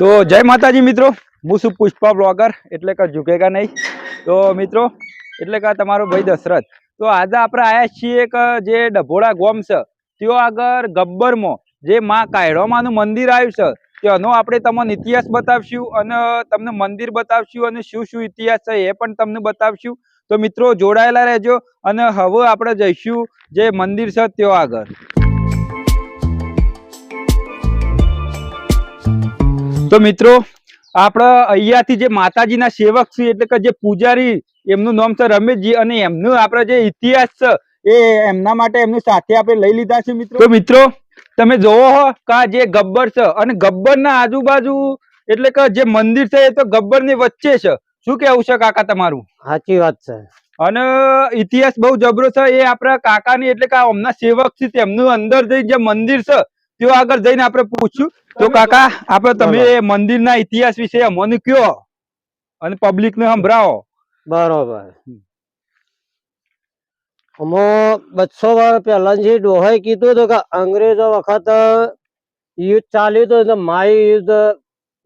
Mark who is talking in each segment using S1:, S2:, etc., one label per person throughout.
S1: તો જય માતાજી મિત્રો. હું શું પુષ્પા બ્લોગર, એટલે કે ઝૂકેગા નહીં. તો મિત્રો, એટલે કે તમારો ભાઈ દશરથ. તો આજે આપણે આવ્યા છીએ કે જે ડભોળા ગોમ છે, ત્યાં આગળ ગબ્બરમાં, જે માં કાયડોમાનું મંદિર આવ્યું છે તેનો આપણે તમને ઇતિહાસ બતાવશું અને તમને મંદિર બતાવશું અને શું શું ઇતિહાસ છે એ પણ તમને બતાવશું. તો મિત્રો, જોડાયેલા રહેજો અને હવે આપણે જઈશું જે મંદિર છે ત્યાં આગળ. તો મિત્રો આપણે અહીંયાથી જે માતાજીના સેવક છે એટલે કે જે પૂજારી એમનું નામ છે રમેશજી અને એમનું આપણે જે ઇતિહાસ છે એ એમના માટે એમની સાથે આપણે લઈ લીધા છે મિત્રો. તો મિત્રો તમે જોવો હો કે જે ગબ્બર છે અને ગબ્બરના આજુબાજુ એટલે કે જે મંદિર છે એ તો ગબ્બરની વચ્ચે છે. શું કેવું છે કાકા તમારું?
S2: સાચી વાત છે.
S1: અને ઇતિહાસ બહુ જબરો છે એ આપણા કાકાની એટલે કે હમણાં સેવક છે તેમનું અંદર જે મંદિર છે તેઓ આગળ જઈને આપણે પૂછ્યું. તો કાકા આપણે તમે મંદિરના ઇતિહાસ વિશે અમને કયો? અને પબ્લિક ને સંભળાવો.
S2: બરોબર. અમો બસો વર્ષ પહેલા જે ડોહાએ કીધું હતું કે અંગ્રેજો વખત યુદ્ધ ચાલ્યું હતું તો માય યુદ્ધ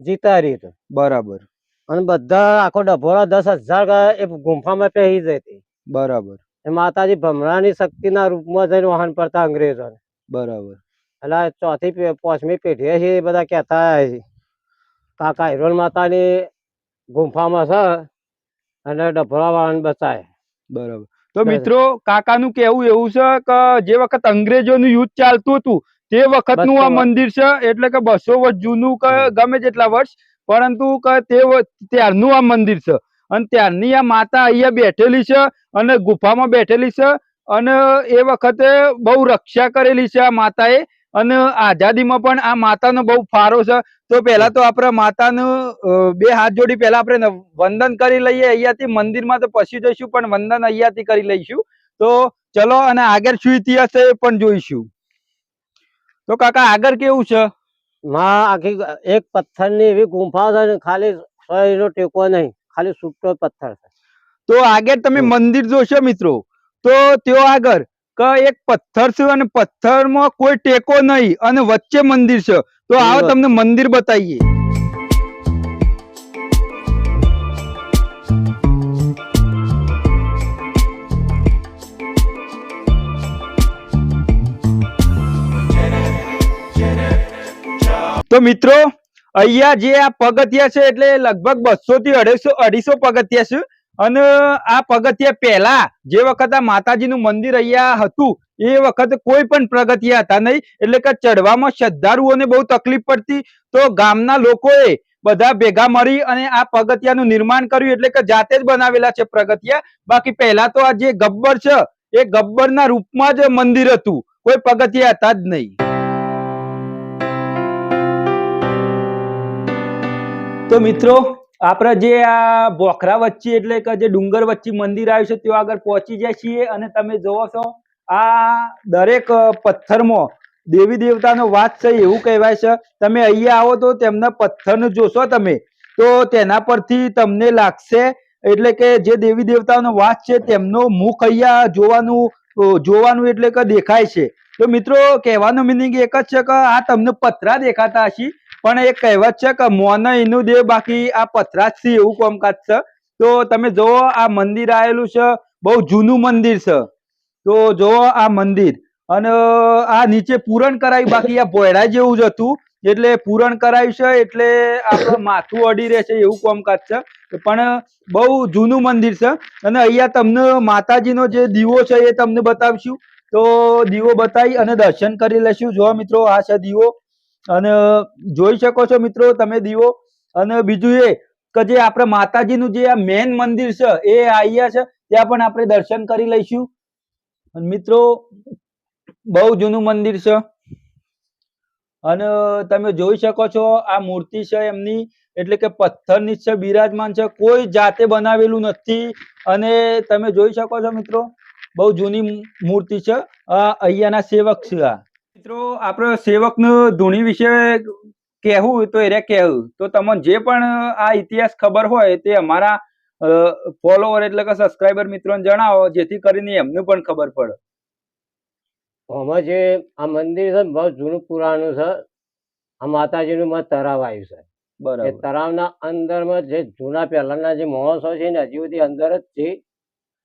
S2: જીતારી હતું.
S1: બરાબર.
S2: અને બધા આખો ડભોળા દસ હજાર એ ગુંફામાં પહેરી જતી.
S1: બરાબર.
S2: એ માતાજી ભમરાની શક્તિના રૂપમાં જઈને વહન પડતા અંગ્રેજોને.
S1: બરાબર.
S2: એટલે ચોથી પાંચમી પેઢીએ છે એ બધા કહેતા કાકા હિરોલ માતાની ગુંફામાં છે અને ડભરાવાળાને બચાય
S1: બરાબર. તો મિત્રો કાકાનું કેવું એવું છે કે જે વખત અંગ્રેજોનું યુદ્ધ ચાલતું હતું તે વખતનું આ. મંદિર છે એટલે કે બસો વર્ષ જૂનું કે ગમે જેટલા વર્ષ પરંતુ કે તે ત્યારનું આ મંદિર છે. અને ત્યારની આ માતા અહીંયા બેઠેલી છે અને ગુફામાં બેઠેલી છે અને એ વખતે બહુ રક્ષા કરેલી છે આ માતાએ. અને આઝાદીમાં પણ આ માતાનો બહુ ફારો છે. તો પહેલા તો આપણે માતાનું બે હાથ જોડી પહેલા આપણે વંદન કરી લઈએ અહીંયાથી મંદિરમાં તો પછી જઈશું પણ વંદન અહીંયાથી કરી લઈશું. તો ચલો અને આગળ શું ઇતિહાસ છે એ પણ જોઈશું. તો કાકા આગળ કેવું છે?
S2: માં આખી એક પથ્થરની એવી ગુંફા છે ખાલી એનો ટેકો નહીં ખાલી સૂટો પથ્થર છે.
S1: તો આગળ તમે મંદિર જોશો મિત્રો. તો તેઓ આગળ કે એક પથ્થર છે અને પથ્થરમાં કોઈ ટેકો નહીં અને વચ્ચે મંદિર છે. તો આવો તમને મંદિર બતાવીએ. તો મિત્રો અહીંયા જે આ પગથિયા છે એટલે લગભગ બસો થી અઢીસો અઢીસો પગથિયા છે. અને આ પગથિયા પહેલા જે વખત આ માતાજીનું મંદિર અહીંયા હતું, એ વખત કોઈ પણ પ્રગતિયા હતા નહીં. એટલે કે ચડવામાં શ્રદ્ધાળુઓને બહુ તકલીફ પડતી. તો ગામના લોકોએ બધા ભેગા મળી અને આ પગથિયાનું નિર્માણ કર્યું. એટલે કે જાતે જ બનાવેલા છે પ્રગતિયા. બાકી પહેલા તો આ જે ગબ્બર છે, એ ગબ્બરના રૂપમાં જ મંદિર હતું. કોઈ પગથિયા હતા જ નહીં. તો મિત્રો આપણે જે આ બોખરા વચ્ચે એટલે કે જે ડુંગર વચ્ચે મંદિર આવ્યું છે, ત્યાં આગળ પહોંચી જાય છીએ અને તમે જોવો છો, આ દરેક પથ્થરમાં દેવી દેવતાનો વાસ છે એવું કહેવાય છે. તમે અહીંયા આવો તો તેમના પથ્થરને જોશો તમે. તો તેના પરથી તમને લાગશે, એટલે કે જે દેવી દેવતાનો વાસ છે તેમનો મુખ અહીંયા જોવાનું જોવાનું એટલે કે દેખાય છે. તો મિત્રો, કહેવાનો મિનિંગ એક જ છે કે આ તમને પથરા દેખાતા હશે. પણ એક કહેવત છે કે મોન એનું દેવ બાકી આ પથરાજ છે એવું કામકાજ છે. તો તમે જુઓ, આ મંદિર આવેલું છે, બહુ જૂનું મંદિર છે. તો જુઓ આ મંદિર. અને આ નીચે પૂરણ કરાયું, બાકી આ ભોયડા જેવું જ હતું. એટલે પૂરણ કરાયું છે, એટલે આપણે માથું અડી રહેશે એવું કામકાજ છે. પણ, બહુ જૂનું મંદિર છે. અને અહીંયા તમને માતાજીનો જે દીવો છે એ તમને બતાવશું. તો દીવો બતાવી અને દર્શન કરી લેશું જો મિત્રો, આ છે દીવો. અને જોઈ શકો છો મિત્રો તમે દીવો. અને બીજું એ કે જે આપણે માતાજીનું જે આ મેન મંદિર છે, એ અહીંયા છે, ત્યાં પણ આપણે દર્શન કરી લઈશું. મિત્રો, બહુ જૂનું મંદિર છે. અને, તમે જોઈ શકો છો આ મૂર્તિ છે એમની, એટલે કે પથ્થરની છે, બિરાજમાન છે, કોઈ જાતે બનાવેલું નથી. અને તમે જોઈ શકો છો મિત્રો, બહુ જૂની મૂર્તિ છે. અહીંયાના સેવક છે આ. મિત્રો આપણે સેવકનું ધૂણી વિશે કહેવું તો એને કહેવું. તો તમને જે પણ આ ઇતિહાસ ખબર હોય તે અમારા ફોલોવર એટલે કે સબસ્ક્રાઇબર મિત્રોને જણાવો જેથી કરીને એમને પણ ખબર પડે.
S2: આમાં જે આ મંદિર છે બહુ જૂનું પુરાણું છે. આ માતાજીનું માં તરાવ આવ્યું છે. એ
S1: બરાબર
S2: તળાવના અંદરમાં જે જૂના પહેલાના જે મહોત્સવ છે ને હજી સુધી અંદર જ છે.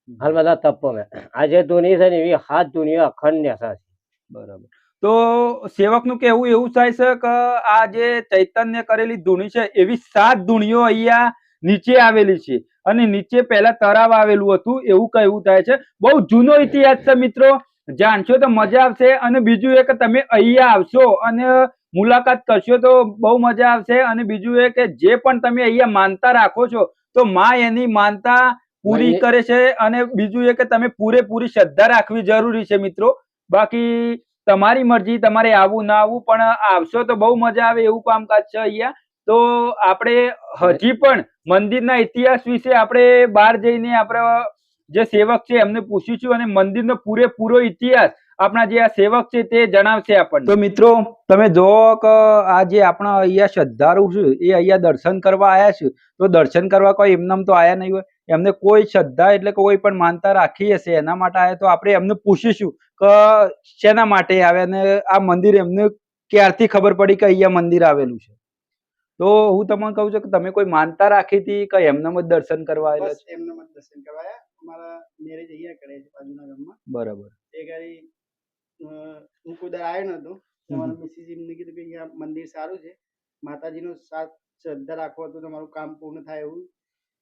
S2: હાલ બધા તપોમાં. આ જે ધૂની છે ને એવી હાથ ધૂનીઓ અખંડ છે.
S1: બરાબર. તો સેવકનું કહેવું એવું થાય છે કે આ જે ચૈતન્ય કરેલી ધૂણી છે એવી સાત ધૂણીઓ અહીંયા નીચે આવેલી છે. અને નીચે પહેલા તળાવ આવેલું હતું એવું કહેવું થાય છે. બહુ જૂનો ઇતિહાસ છે મિત્રો. જાણશો તો મજા આવશે. અને બીજું એ કે તમે અહીંયા આવશો અને મુલાકાત કરશો તો બહુ મજા આવશે. અને બીજું એ કે જે પણ તમે અહીંયા માનતા રાખો છો તો માં એની માનતા પૂરી કરે છે. અને બીજું એ કે તમે પૂરેપૂરી શ્રદ્ધા રાખવી જરૂરી છે મિત્રો. બાકી તમારી મરજી, તમારે આવું ના આવવું પણ આવશો તો બહુ મજા આવે એવું કામકાજ છે અહીંયા. તો આપણે હજી પણ મંદિરના ઇતિહાસ વિશે આપણે બહાર જઈને આપણે જે સેવક છે એમને પૂછીશું અને મંદિરનો પૂરેપૂરો ઇતિહાસ આપણા જે આ સેવક છે તે જણાવશે આપણને. તો મિત્રો, તમે જોવો કે આ જે આપણા અહીંયા શ્રદ્ધાળુ છે, એ અહીંયા દર્શન કરવા આવ્યા છે. તો દર્શન કરવા કોઈ એમનામ તો આયા નહીં હોય. એમને કોઈ શ્રદ્ધા એટલે કોઈ પણ માનતા રાખી હશે એના માટે આવે તો આપણે એમને પૂછીશું કે શેના માટે આવે અને આ મંદિર એમને ક્યારથી ખબર પડી કે અહીંયા મંદિર આવેલું છે. તો હું તમને કહું છું કે તમે કોઈ માનતા રાખી હતી કે એમને જ દર્શન કરવા આવેલા છે?
S3: એમને મત દર્શન કરવાયા અમારા મેરેજ અહીંયા કરે છે બાજુના ગામમાં.
S1: બરાબર.
S3: એ ગાડી હું કોઈ દર આવ્યો નતો. તમારું મિસિસ એમને કીધું કે અહીંયા મંદિર સારું છે. માતાજીનો સાથ શ્રદ્ધા રાખવો તો તમારું કામ પૂર્ણ થાય એવું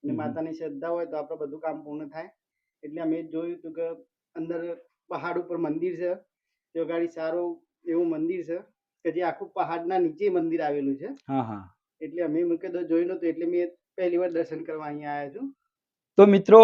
S3: અને માતાની શ્રદ્ધા હોય તો આપણે બધું કામ પૂર્ણ થાય. એટલે અમે જોયું હતું કે અંદર પહાડ ઉપર મંદિર છે. તે ગાડી સારું એવું મંદિર છે કે જે આખું પહાડના નીચે મંદિર આવેલું છે. એટલે અમે મૂકે તો જોયું નતું એટલે મેં પહેલી વાર દર્શન કરવા અહીંયા આવ્યા છું.
S1: તો મિત્રો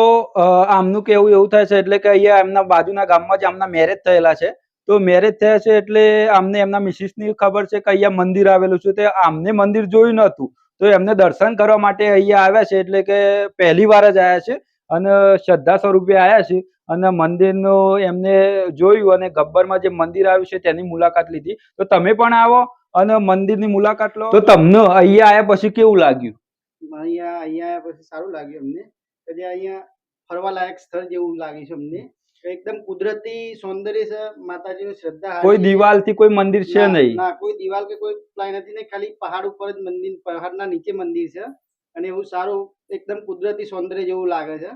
S1: આમનું કેવું એવું થાય છે એટલે કે અહીંયા એમના બાજુના ગામમાં જ આમના મેરેજ થયેલા છે. તો મેરેજ થયા છે એટલે આમને એમના મિસિસની ખબર છે કે અહીંયા મંદિર આવેલું છે. તે આમને મંદિર જોયું નહોતું. તો એમને દર્શન કરવા માટે અહીંયા આવ્યા છે એટલે કે પહેલી વાર જ આવ્યા છે અને શ્રદ્ધા સ્વરૂપે આવ્યા છે અને મંદિરનું એમને જોયું અને ગબ્બરમાં જે મંદિર આવ્યું છે તેની મુલાકાત લીધી. તો તમે પણ આવો અને મંદિરની મુલાકાત લો. તો તમને અહીંયા આવ્યા પછી કેવું લાગ્યું?
S3: અહીંયા અહીંયા આવ્યા પછી સારું લાગ્યું અમને. કે અહીંયા ફરવા લાયક સ્થળ જેવું લાગે છે અમને. એકદમ કુદરતી સૌંદર્ય છે માતાજીની શ્રદ્ધા
S1: કોઈ દિવાલથી કોઈ મંદિર છે નહીં.
S3: ના કોઈ દિવાલ કે કોઈ પ્લાય નથી ને ખાલી પહાડ ઉપર જ મંદિર પહાડના નીચે મંદિર છે. અને એવું સારું એકદમ કુદરતી સૌંદર્ય જેવું લાગે છે.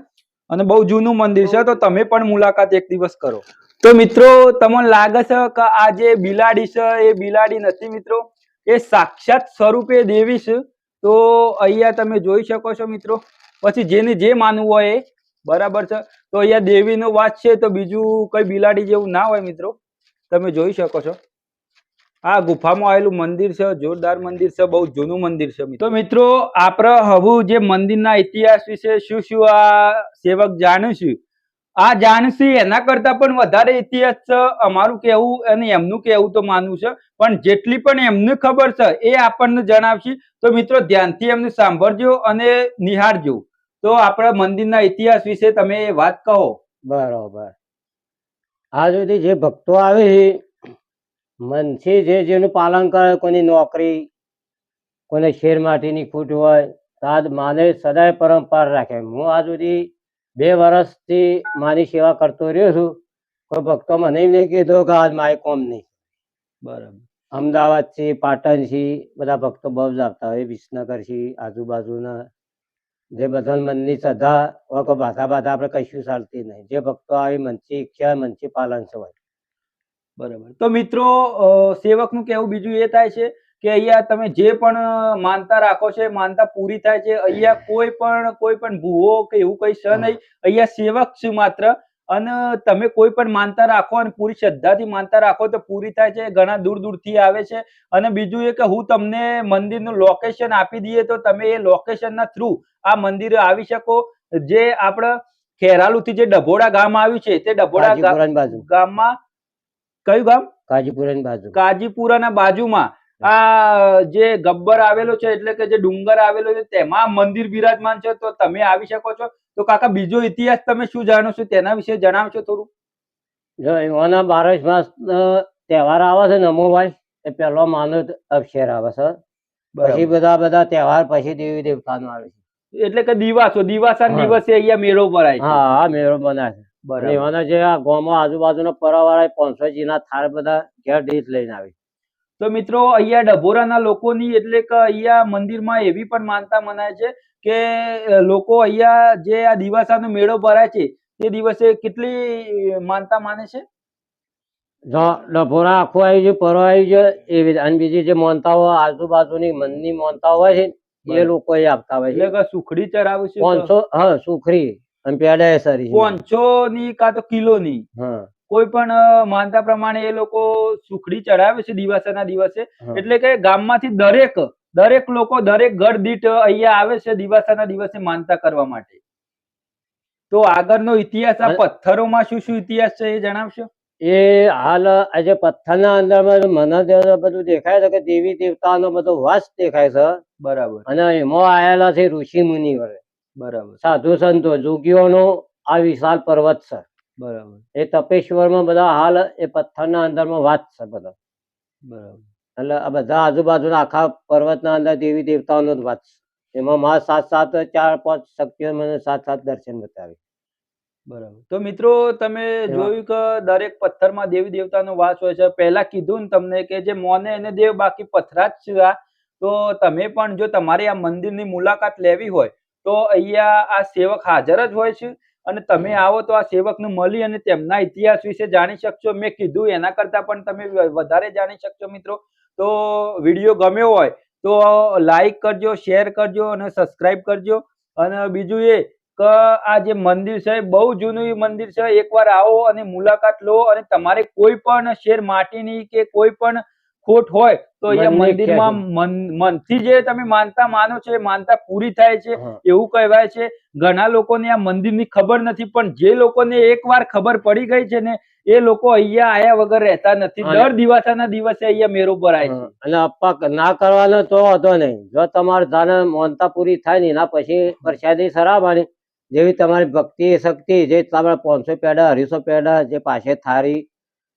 S1: અને બહુ જૂનું મંદિર છે તો તમે પણ મુલાકાત એક દિવસ કરો. તો મિત્રો તમને લાગે છે કે આ જે બિલાડી છે એ બિલાડી નથી મિત્રો? એ સાક્ષાત સ્વરૂપે દેવી છે. તો અહીંયા તમે જોઈ શકો છો મિત્રો. પછી જેને જે માનવું હોય એ બરાબર છે? તો અહીંયા દેવીનો વાત છે, તો બીજું કઈ બિલાડી જેવું ના હોય મિત્રો. તમે જોઈ શકો છો. આ ગુફામાં આવેલું મંદિર છે, જોરદાર મંદિર છે, બહુ જૂનું મંદિર છે તો મિત્રો આપણે હવે જે મંદિરના ઇતિહાસ વિશે શું શું આ સેવક જાણીશું, આ જાણશી એના કરતા પણ વધારે ઇતિહાસ છે, અમારું કહેવું અને એમનું કહેવું તો માનવું છે. પણ જેટલી પણ એમને ખબર છે, એ આપણને જણાવશે. તો મિત્રો, ધ્યાનથી એમને સાંભળજો અને નિહાળજો. તો આપણા મંદિરના ઇતિહાસ વિશે તમે વાત કહો.
S2: બરોબર. આ સુધી જે ભક્તો આવે છે મનથી જે જેનું પાલન કરે કોની નોકરી કોને શેર માટીની ખૂટ હોય સાદ માને સદાય પરંપરા રાખે. હું આ સુધી બે વર્ષથી માની સેવા કરતો રહ્યો છું. કોઈ ભક્તો મને નહીં કીધો કે આજ મારે કોમ નહીં.
S1: બરાબર.
S2: અમદાવાદ છે પાટણ છે બધા ભક્તો બહુ જ આવતા હોય વિસનગર છે આજુબાજુના જે બધા મનની શ્રદ્ધા હોય કોઈ બાધા આપણે કશું ચાલતી નહીં. જે ભક્તો આવી મનથી ઈચ્છા, મનથી પાલન હોય.
S1: બરાબર. તો મિત્રો સેવકનું કહેવું બીજું એ થાય છે કે અહીંયા તમે જે પણ માનતા રાખો છે માનતા પૂરી થાય છે. અહીંયા કોઈ પણ કોઈ પણ ભૂવો કે એવું કઈ છે નહીં. અહીંયા સેવક છે માત્ર. અને તમે કોઈ પણ માનતા રાખો અને પૂરી શ્રદ્ધાથી માનતા રાખો તો પૂરી થાય છે. ઘણા દૂર દૂરથી આવે છે. અને બીજું એ કે હું તમને મંદિરનું લોકેશન આપી દઈએ તો તમે એ લોકેશનના થ્રુ આ મંદિરે આવી શકો. જે આપણે ખેરાલુથી જે ડભોડા ગામ આવ્યું છે તે ડભોડા ગામમાં કયું ગામ?
S2: કાજીપુરાની બાજુ.
S1: કાજીપુરાના બાજુમાં. આ જે ગબ્બર આવેલો છે એટલે કે જે ડુંગર આવેલો છે તેમાં મંદિર બિરાજમાન છે. તો તમે આવી શકો છો. તો કાકા બીજો ઇતિહાસ તમે શું જાણો છો? તેના વિશે જણાવશો થોડું?
S2: જો એવાના બારસ માસ તહેવાર આવે છે નમો ભાઈ એ પહેલો માનો અક્ષર આવે છે. પછી બધા બધા તહેવાર પછી દેવી દેવતાનો આવે છે.
S1: એટલે કે દિવાસો દિવાસા દિવસે અહીંયા મેળો ભરાય છે.
S2: હા મેળો બનાવે છે.
S1: બરાબર.
S2: છે જે આ ગામમાં આજુબાજુના પરવાળા પાંચસો થાળ બધા ઘેર ડીશ લઈને આવે.
S1: તો મિત્રો અહીંયા ડભોરાના લોકોની એટલે કે અહીંયા મંદિરમાં એવી પણ માનતા મનાય છે કે લોકો અહીંયા જે આ દિવાસાનો મેળો ભરાય છે તે દિવસે કેટલી માનતા માને છે?
S2: ડભોરા આખું આવી ગયું પરવા આવી ગયો એવી અને બીજી જે માનતાઓ આજુબાજુની મનની માનતાઓ હોય છે એ લોકો એ આપતા હોય છે.
S1: કે સુખડી ચડાવે છે
S2: પાંચસો હા સુખડી અને પેડા એ
S1: પાંચસો ની કાં તો કિલોની.
S2: હા.
S1: કોઈ પણ માનતા પ્રમાણે એ લોકો સુખડી ચડાવે છે દિવાસાના દિવસે. એટલે કે ગામમાંથી દરેક દરેક લોકો દરેક ઘર દીઠ અહીંયા આવે છે દિવાસાના દિવસે માનતા કરવા માટે. તો આગળનો ઇતિહાસ આ પથ્થરોમાં શું શું ઇતિહાસ છે એ જણાવશો?
S2: એ હાલ આજે પથ્થરના અંદર મને તો બધું દેખાય છે કે દેવી દેવતાનો બધો વાસ દેખાય છે.
S1: બરાબર.
S2: અને એમાં આયેલા છે ઋષિ મુનિ
S1: બરાબર.
S2: સાધુ સંતો જોગીઓનો આ વિશાળ પર્વત છે.
S1: બરાબર.
S2: એ તપેશ્વરમાં બધા હાલ એ પથ્થરના અંદરમાં વાત છે બધા.
S1: બરાબર.
S2: એટલે આ બધા આજુબાજુના આખા પર્વતના અંદર દેવી દેવતાઓનો જ વાત છે. એમાં માં સાત સાત ચાર પાંચ શક્તિઓ મને સાત સાત દર્શન બતાવે.
S1: બરાબર. તો મિત્રો તમે જોયું કે દરેક પથ્થરમાં દેવી દેવતાનો વાસ હોય છે. પહેલા કીધું ને તમને કે જે મોને એને દેવ બાકી પથરા જ છે તો તમે પણ જો તમારે આ મંદિરની મુલાકાત લેવી હોય તો અહીંયા આ સેવક હાજર જ હોય છે. અને તમે આવો તો આ સેવકને મળી અને તેમના ઇતિહાસ વિશે જાણી શકશો. મેં કીધું એના કરતા પણ તમે વધારે જાણી શકશો મિત્રો. તો વીડિયો ગમ્યો હોય તો લાઈક કરજો શેર કરજો અને સબસ્ક્રાઇબ કરજો. અને બીજું એ કે આ જે મંદિર છે બહુ જૂનું મંદિર છે. એકવાર આવો અને મુલાકાત લો અને તમારે કોઈ પણ શેર માટીની કે કોઈ પણ ખોટ હોય તો અહીંયા મંદિરમાં મન- મનથી જે તમે માનતા માનો છો એ માનતા પૂરી થાય છે. એવું કહેવાય છે. ઘણા લોકોને આ મંદિરની ખબર નથી પણ જે લોકોને એકવાર ખબર પડી ગઈ છે ને એ લોકો અહીંયા આયા વગર રહેતા નથી. દર દિવાસાના દિવસે અહીંયા મેળો ભરાય છે.
S2: અને અપ્પા ના કરવાનો તો વાંધો નહીં. જો તમારે જાને માનતા પૂરી થાય ને એના પછી પ્રસાદી સરાવવાની જેવી તમારી ભક્તિ શક્તિ જે તમારે પાંચસો પેડા અઢીસો પેડા જે પાસે થારી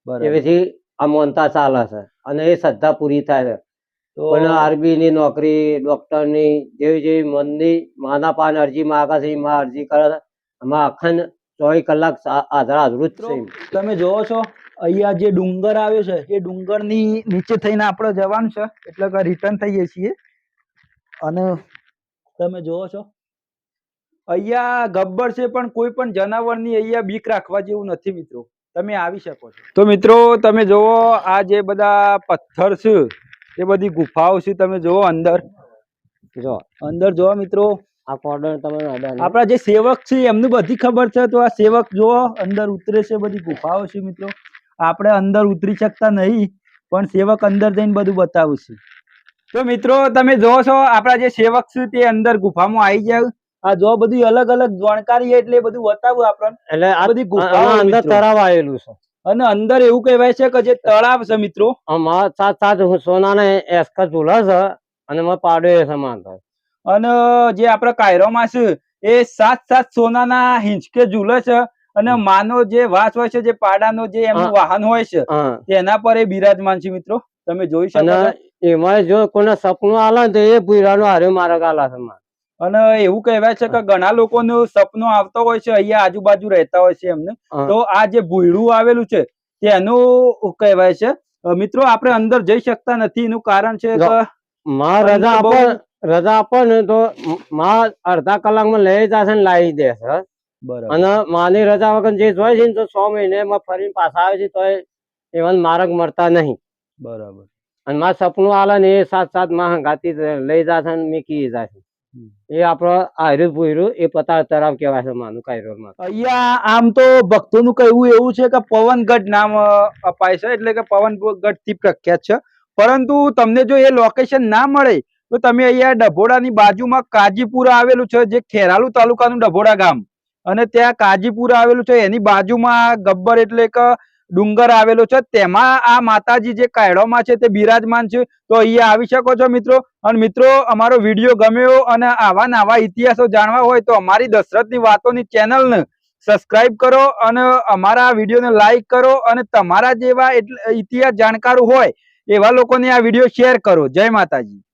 S2: એવીથી આ માનતા ચાલે છે. અને એ શ્રદ્ધા પૂરી થાય. છે પણ આરબી ની નોકરી ડોક્ટરની જેવી જેવી મનની માના પાન અરજી માગે છે એમાં અરજી કરે એમાં અખંડ ચોવીસ કલાક આધાર હાજર હાજરું જ છે
S1: તમે જોવો છો અહીંયા જે ડુંગર આવ્યો છે એ ડુંગરની નીચે થઈને આપણે જવાનું છે એટલે કે રિટર્ન થઈએ છીએ. અને તમે જોવો છો અહીંયા ગબ્બર છે પણ કોઈ પણ જનાવરની અહીંયા બીક રાખવા જેવું નથી મિત્રો. તમે આવી શકો છો. તો મિત્રો તમે જુઓ આ જે બધા પથ્થર છે એ બધી ગુફાઓ છે તમે જુઓ અંદર.
S2: જો
S1: અંદર જુઓ મિત્રો.
S2: આ કોર્ડર તમે
S1: આપણા જે સેવક છે એમનું બધી ખબર છે. તો આ સેવક જુઓ અંદર ઉતરે છે બધી ગુફાઓ છે મિત્રો. આપણે અંદર ઉતરી શકતા નહીં પણ સેવક અંદર જઈને બધું બતાવું છે. તો મિત્રો તમે જોવો છો આપણા જે સેવક છે તે અંદર ગુફામાં આવી જાય આ જો બધી અલગ અલગ જાણકારી એટલે બધું બતાવું આપણને.
S2: એટલે આ
S1: બધી ગુફાઓ
S2: અંદર તળાવ આવેલું છે.
S1: અને અંદર એવું કહેવાય છે કે જે તળાવ છે મિત્રો.
S2: આમાં સાત સાત સોનાના એસકા ઝૂલા છે અને પાડો એ સમાન થાય
S1: અને જે આપણા કાયરોમાં છે એ સાત સાત સોનાના હિંચકે ઝૂલે છે અને માનો જે વાસ હોય છે જે પાડાનો જે એમનું વાહન હોય છે તેના પર એ બિરાજમાન છે મિત્રો. તમે જોઈ શકો
S2: એમાં જો કોને સપનું આલે તો એ ભૂરાનો હારે માર્ગ આલા મારે.
S1: અને એવું કહેવાય છે કે ઘણા લોકોનું સપનું આવતો હોય છે અહીંયા આજુબાજુ રહેતા હોય છે એમને. તો આ જે ભૂયડું આવેલું છે તેનું કહેવાય છે. મિત્રો આપણે અંદર જઈ શકતા નથી. એનું કારણ છે. કે
S2: માં રજા
S1: અંદર
S2: રજા આપો ને તો માં અડધા કલાકમાં લઈ જશે ને લાવી દેશે
S1: બરાબર.
S2: અને માની રજા વગર જે જોઈ છે ને તો સો મહિને ફરીને પાછા આવે છે તો એવા માર્ગ મળતા નહીં.
S1: બરાબર.
S2: અને માં સપનું આલે ને એ સાત સાતમાં ગાતી લઈ જશે ને મીકી જશે. એ આપણો આયરું ભૂયરું એ પતાર તરાવ કહેવાય છે માનું કાયરોમાં.
S1: અહીંયા આમ તો ભક્તોનું કહેવું એવું છે કે પવનગઢ નામ અપાય છે એટલે કે પવનગઢથી પ્રખ્યાત છે. પરંતુ તમને જો એ લોકેશન ના મળે તો તમે અહીંયા ડભોડાની બાજુમાં કાજીપુરા આવેલું છે જે ખેરાલુ તાલુકાનું ડભોડા ગામ. અને ત્યાં કાજીપુરા આવેલું છે એની બાજુમાં ગબ્બર એટલે કે ડુંગર આવેલો છે, તેમાં આ માતાજી જે કાયડોમાં છે તે બિરાજમાન છે. તો અહીંયા આવી શકો છો મિત્રો. અને મિત્રો, અમારો વીડિયો ગમ્યો અને આવા નવા ઇતિહાસો જાણવા હોય તો અમારી દશરથની વાતોની ચેનલને સબસ્ક્રાઇબ કરો અને અમારા વિડીયોને લાઈક કરો અને તમારા જેવા ઇતિહાસ જાણકારો હોય એવા લોકોને આ વીડિયો શેર કરો. જય માતાજી.